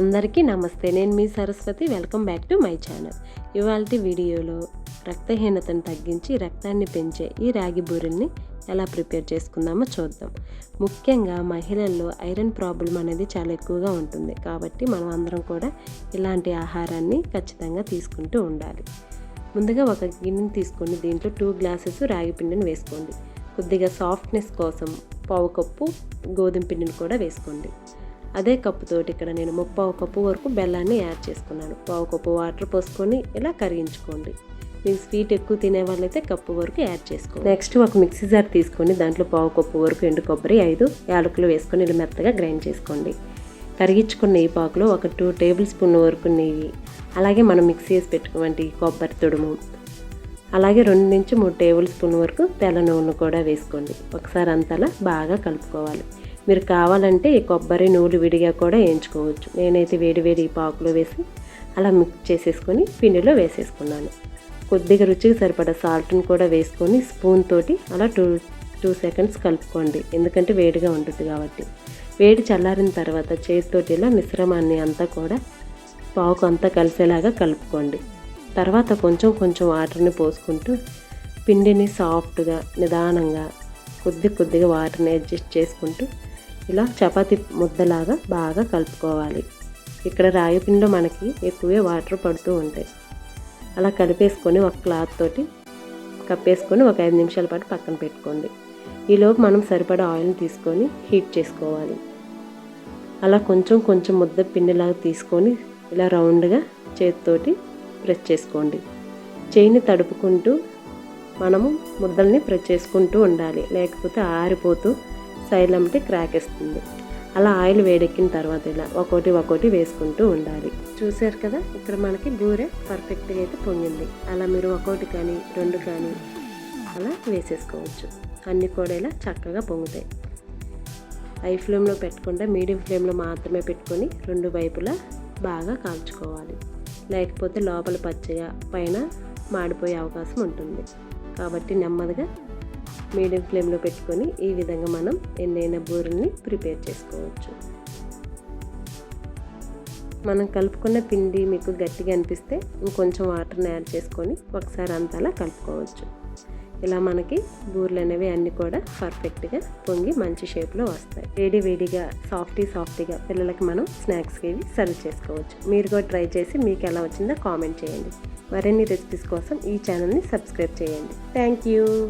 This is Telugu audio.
అందరికీ నమస్తే నేను మీ Saraswati. Welcome back to my channel. ఇవాళ వీడియోలో రక్తహీనతను తగ్గించి రక్తాన్ని పెంచే ఈ రాగి బూరెల్ని ఎలా ప్రిపేర్ చేసుకుందామో చూద్దాం. ముఖ్యంగా మహిళల్లో ఐరన్ ప్రాబ్లం అనేది చాలా ఎక్కువగా ఉంటుంది. కాబట్టి మనం అందరం కూడా ఇలాంటి ఆహారాన్ని ఖచ్చితంగా తీసుకుంటూ ఉండాలి. ముందుగా ఒక గిన్నెని తీసుకొని దీంట్లో టూ గ్లాసెస్ రాగి పిండిని వేసుకోండి. కొద్దిగా సాఫ్ట్నెస్ కోసం పావు కప్పు గోధుమ పిండిని కూడా వేసుకోండి. అదే కప్పుతోటి ఇక్కడ నేను ముప్పావు కప్పు వరకు బెల్లాన్ని యాడ్ చేసుకున్నాను. పావు కప్పు వాటర్ పోసుకొని ఇలా కరిగించుకోండి. మీకు స్వీట్ ఎక్కువ తినే వాళ్ళైతే కప్పు వరకు యాడ్ చేసుకోండి. నెక్స్ట్ ఒక మిక్సీ జార్ తీసుకొని దాంట్లో పావు కప్పు వరకు ఎండు కొబ్బరి ఐదు యాలకులు వేసుకొని ఇలా మెత్తగా గ్రైండ్ చేసుకోండి. కరిగించుకున్న నెయ్యి పాకులో ఒక టూ టేబుల్ స్పూన్ వరకు నెయ్యి అలాగే మనం మిక్సీ చేసి పెట్టుకున్నటువంటి కొబ్బరి తుడుము అలాగే రెండు నుంచి మూడు టేబుల్ స్పూన్ వరకు తెల్ల నూనె కూడా వేసుకోండి. ఒకసారి అంతలా బాగా కలుపుకోవాలి. మీరు కావాలంటే ఈ కొబ్బరి నూలు విడిగా కూడా వేయించుకోవచ్చు. నేనైతే వేడి వేడి పాకులో వేసి అలా మిక్స్ చేసేసుకొని పిండిలో వేసేసుకున్నాను. కొద్దిగా రుచికి సరిపడా సాల్ట్ని కూడా వేసుకొని స్పూన్ తోటి అలా టూ టూ సెకండ్స్ కలుపుకోండి. ఎందుకంటే వేడిగా ఉంటుంది కాబట్టి. వేడి చల్లారిన తర్వాత చేతితోటి ఇలా మిశ్రమాన్ని అంతా కూడా పావుకు అంతా కలిసేలాగా కలుపుకోండి. తర్వాత కొంచెం కొంచెం వాటర్ని పోసుకుంటూ పిండిని సాఫ్ట్గా నిదానంగా కొద్ది కొద్దిగా వాటర్ని అడ్జస్ట్ చేసుకుంటూ ఇలా చపాతి ముద్దలాగా బాగా కలుపుకోవాలి. ఇక్కడ రాయిపిండిలో మనకి ఎక్కువే వాటర్ పడుతూ ఉంటాయి. అలా కలిపేసుకొని ఒక క్లాత్ తోటి కప్పేసుకొని ఒక ఐదు నిమిషాల పాటు పక్కన పెట్టుకోండి. ఈలోపు మనం సరిపడా ఆయిల్ని తీసుకొని హీట్ చేసుకోవాలి. అలా కొంచెం కొంచెం ముద్ద పిండిలాగా తీసుకొని ఇలా రౌండ్గా చేతితోటి ప్రెస్ చేసుకోండి. చేయిని తడుపుకుంటూ మనము ముద్దల్ని ప్రెస్ చేసుకుంటూ ఉండాలి. లేకపోతే ఆరిపోతూ సైడ్ క్రాక్ ఇస్తుంది అలా ఆయిల్ వేడెక్కిన తర్వాత ఇలా ఒకటి ఒక్కోటి వేసుకుంటూ ఉండాలి. చూసారు కదా ఇక్కడ మనకి బూరె పర్ఫెక్ట్గా అయితే పొంగింది. అలా మీరు ఒక్కోటి కానీ రెండు కానీ అలా వేసేసుకోవచ్చు. అన్నీ కూడా ఇలా చక్కగా పొంగుతాయి. హై ఫ్లేమ్లో పెట్టకుండా మీడియం ఫ్లేమ్లో మాత్రమే పెట్టుకొని రెండు వైపులా బాగా కాల్చుకోవాలి. లేకపోతే లోపల పచ్చగా పైన మాడిపోయే అవకాశం ఉంటుంది. కాబట్టి నెమ్మదిగా మీడియం ఫ్లేమ్లో పెట్టుకొని ఈ విధంగా మనం ఎన్నైనా బూరెల్ని ప్రిపేర్ చేసుకోవచ్చు. మనం కలుపుకున్న పిండి మీకు గట్టిగా అనిపిస్తే ఇంకొంచెం వాటర్ని యాడ్ చేసుకొని ఒకసారి అంతలా కలుపుకోవచ్చు. ఇలా మనకి బూరెలు అనేవి అన్నీ కూడా పర్ఫెక్ట్గా పొంగి మంచి షేప్లో వస్తాయి. వేడి వేడిగా సాఫ్టీ సాఫ్టీగా పిల్లలకి మనం స్నాక్స్కి ఇవి సర్వ్ చేసుకోవచ్చు. మీరు కూడా ట్రై చేసి మీకు ఎలా వచ్చిందో కామెంట్ చేయండి. మరిన్ని రెసిపీస్ కోసం ఈ ఛానల్ని సబ్స్క్రైబ్ చేయండి. Thank you